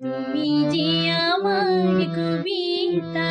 তুমি যে আমার কবিতা